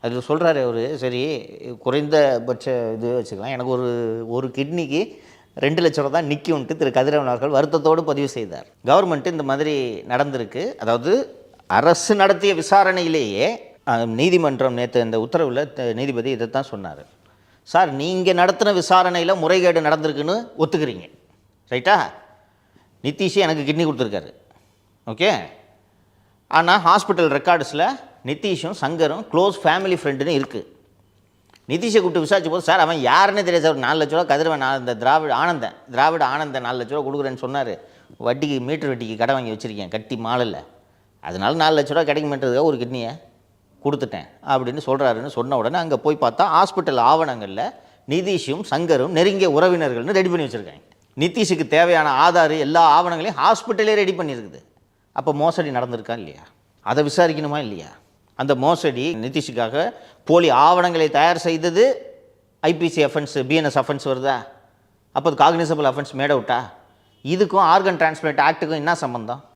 அதில் சொல்கிறாரு அவர் சரி குறைந்தபட்ச இது வச்சுக்கலாம். எனக்கு ஒரு ஒரு கிட்னிக்கு ரெண்டு லட்ச ரூபா தான் நிற்கும்ட்டு திரு கதிரவன் அவர்கள் வருத்தத்தோடு பதிவு செய்தார். கவர்மெண்ட்டு இந்த மாதிரி நடந்திருக்கு. அதாவது அரசு நடத்திய விசாரணையிலேயே நீதிமன்றம் நேற்று இந்த உத்தரவில் த- நீதிபதி இதை தான் சொன்னார். சார் நீங்கள் நடத்தின விசாரணையில் முறைகேடு நடந்திருக்குன்னு ஒத்துக்கிறீங்க. ரைட்டா? நிதிஷ் எனக்கு கிட்னி கொடுத்துருக்காரு. ஓகே? ஆனால் ஹாஸ்பிட்டல் ரெக்கார்ட்ஸில் நிதிஷும் சங்கரும் க்ளோஸ் ஃபேமிலி ஃப்ரெண்டுன்னு இருக்குது நிதிஷை கூப்பிட்டு விசாரிச்ச போது சார் அவன் யாருன்னே தெரியாது சார். நாலு லட்ச ரூபா கதிரவன் நான் இந்த திராவிட ஆனந்தன் திராவிட ஆனந்தன் நாலு லட்ச ரூபா கொடுக்குறேன்னு சொன்னார். வட்டிக்கு மீட்டர் வட்டிக்கு கடை வாங்கி வச்சுருக்கேன் கட்டி மாலில். அதனால நாலு லட்ச ரூபா கிடைக்குமென்றதுக்காக ஒரு கிட்னியை கொடுத்துட்டேன் அப்படின்னு சொல்கிறாருன்னு சொன்ன உடனே அங்கே போய் பார்த்தா ஹாஸ்பிட்டல் ஆவணங்களில் நிதிஷும் சங்கரும் நெருங்கிய உறவினர்கள்னு ரெடி பண்ணி வச்சுருக்காங்க. நிதிஷுக்கு தேவையான ஆதார் எல்லா ஆவணங்களையும் ஹாஸ்பிட்டலே ரெடி பண்ணியிருக்குது. அப்போ மோசடி நடந்திருக்கா இல்லையா? அதை விசாரிக்கணுமா இல்லையா? அந்த மோசடி நிதிஷுக்காக போலி ஆவணங்களை தயார் செய்தது ஐபிசி அஃபென்ஸ் பிஎன்எஸ் அஃபென்ஸ் வருதா? அப்போ அது காக்னிசபிள் அஃபென்ஸ் மேட் அவுட்டா இதுக்கும் ஆர்கன் டிரான்ஸ்பிளான்ட் ஆக்ட்டுக்கும் என்ன சம்மந்தம்